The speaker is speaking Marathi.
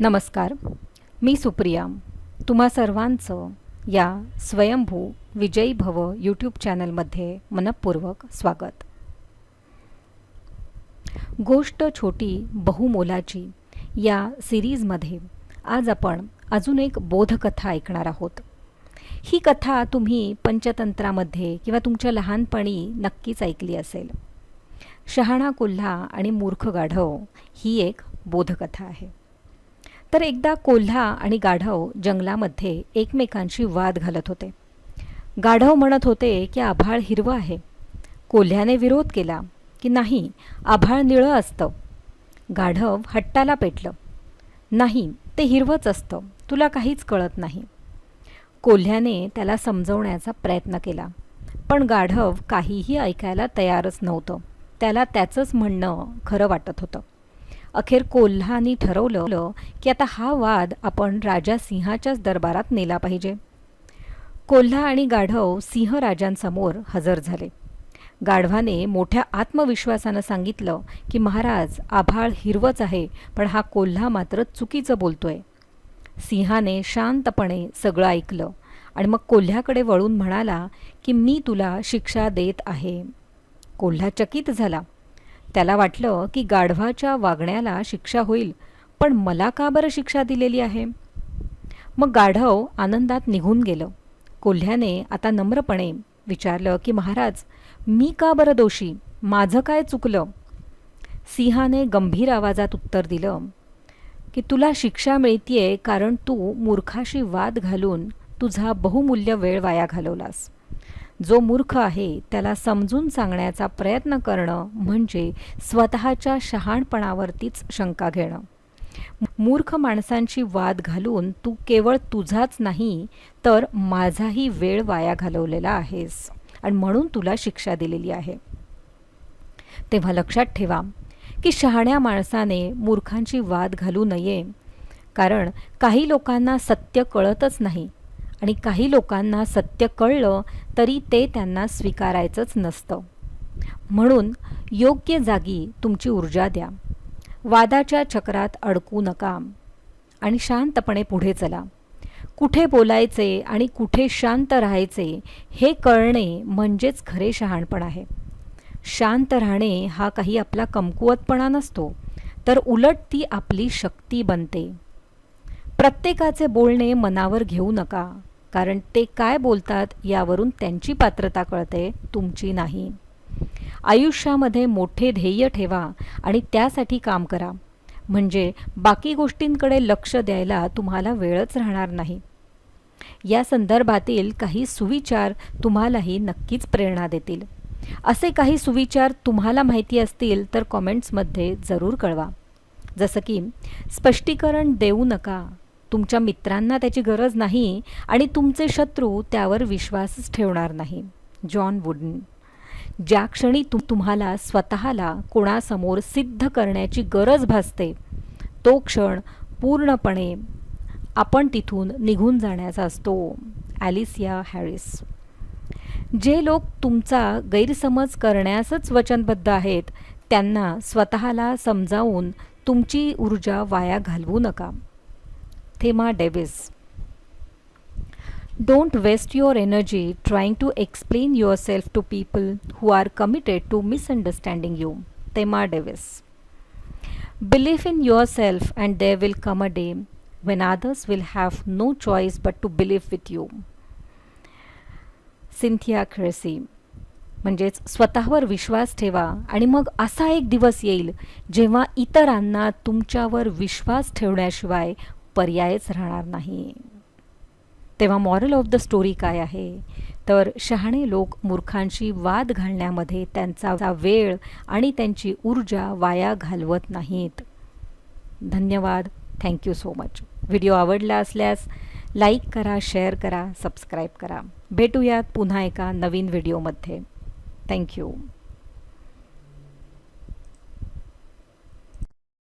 नमस्कार मी सुप्रिया. तुम्हा सर्वांचं या स्वयंभू विजयी भव यूट्यूब चॅनलमध्ये मनपूर्वक स्वागत. गोष्ट छोटी बहुमोलाची या सिरीजमध्ये आज आपण अजून एक बोधकथा ऐकणार आहोत. ही कथा तुम्ही पंचतंत्रामध्ये किंवा तुमच्या लहानपणी नक्कीच ऐकली असेल. शहाणा कोल्हा आणि मूर्ख गाढव ही एक बोधकथा आहे. तर एकदा कोल्हा आणि गाढव जंगलामध्ये एकमेकांशी वाद घालत होते. गाढव म्हणत होते की आभाळ हिरवं आहे. कोल्ह्याने विरोध केला की नाही आभाळ निळं असतं. गाढव हट्टाला पेटलं. नाही ते हिरवंच असतं. तुला काहीच कळत नाही. कोल्ह्याने त्याला समजवण्याचा प्रयत्न केला. पण गाढव काहीही ऐकायला तयारच नव्हतं. त्याला त्याचंच म्हणणं खरं वाटत होतं. अखेर कोल्हानी ठरवलं की आता हा वाद आपण राजा सिंहाच्याच दरबारात नेला पाहिजे. कोल्हा आणि गाढव सिंह राजांसमोर हजर झाले. गाढवाने मोठ्या आत्मविश्वासानं सांगितलं की महाराज आभाळ हिरवंच आहे पण हा कोल्हा मात्र चुकीचं बोलतोय. सिंहाने शांतपणे सगळं ऐकलं आणि मग कोल्ह्याकडे वळून म्हणाला की मी तुला शिक्षा देत आहे. कोल्हा चकित झाला. त्याला वाटलं की गाढवाच्या वागण्याला शिक्षा होईल पण मला का बरं शिक्षा दिलेली आहे? मग गाढव आनंदात निघून गेलं. कोल्ह्याने आता नम्रपणे विचारलं की महाराज मी का बरं दोषी? माझं काय चुकलं? सिंहाने गंभीर आवाजात उत्तर दिलं की तुला शिक्षा मिळतीये कारण तू मूर्खाशी वाद घालून तुझा बहुमूल्य वेळ वाया घालवलास. जो मूर्ख आहे त्याला समजून सांगण्याचा प्रयत्न करणं म्हणजे स्वतःच्या शहाणपणावरतीच शंका घेणं. मूर्ख माणसांची वाद घालून तू केवळ तुझाच नाही तर माझाही वेळ वाया घालवलेला आहेस आणि म्हणून तुला शिक्षा दिलेली आहे. तेव्हा लक्षात ठेवा की शहाण्या माणसाने मूर्खांची वाद घालू नये कारण काही लोकांना सत्य कळतच नाही. आणि काही लोकांना सत्य कळलं तरी ते त्यांना स्वीकारायचंच नसतं. म्हणून योग्य जागी तुमची ऊर्जा द्या. वादाच्या चक्रात अडकू नका आणि शांतपणे पुढे चला. कुठे बोलायचे आणि कुठे शांत राहायचे हे कळणे म्हणजेच खरे शहाणपण आहे. शांत राहणे हा काही आपला कमकुवतपणा नसतो तर उलट ती आपली शक्ती बनते. प्रत्येकाचे बोलणे मनावर घेऊ नका. कारण ते काय बोलतात यावरून त्यांची पात्रता कळते तुमची नाही. आयुष्यामध्ये मोठे ध्येय ठेवा आणि त्यासाठी काम करा. म्हणजे बाकी गोष्टींकडे लक्ष द्यायला तुम्हाला वेळच राहणार नाही. या संदर्भातील काही सुविचार तुम्हालाही नक्कीच प्रेरणा देतील. असे काही सुविचार तुम्हाला माहिती असतील तर कॉमेंट्समध्ये जरूर कळवा. जसं की स्पष्टीकरण देऊ नका. तुमच्या मित्रांना त्याची गरज नाही आणि तुमचे शत्रू त्यावर विश्वासच ठेवणार नाही. John Wooden. ज्या क्षणी तु तुम्हाला स्वतःला कोणासमोर सिद्ध करण्याची गरज भासते तो क्षण पूर्णपणे आपण तिथून निघून जाण्याचा असतो. Alicia Harris. जे लोक तुमचा गैरसमज करण्यासच वचनबद्ध आहेत त्यांना स्वतःला समजावून तुमची ऊर्जा वाया घालवू नका. Thema Davis Don't waste your energy trying to explain yourself to people who are committed to misunderstanding you. Thema Davis. Believe in yourself, and there will come a day when others will have no choice but to believe with you. Cynthia Kersey म्हणजेच स्वतःवर विश्वास ठेवा आणि मग असा एक दिवस येईल जेव्हा इतरांना तुमच्यावर विश्वास ठेवण्याशिवाय पर्यायच राहणार नाही. तेव्हा मॉरल ऑफ द स्टोरी काय आहे? तर शहाणे लोक मूर्खांशी वाद घालण्यामध्ये त्यांचा वेळ आणि त्यांची ऊर्जा वाया घालवत नाहीत. धन्यवाद. थँक्यू सो मच व्हिडिओ आवडला असल्यास लाईक करा शेअर करा सबस्क्राईब करा. भेटूयात पुन्हा एका नवीन व्हिडिओमध्ये थँक्यू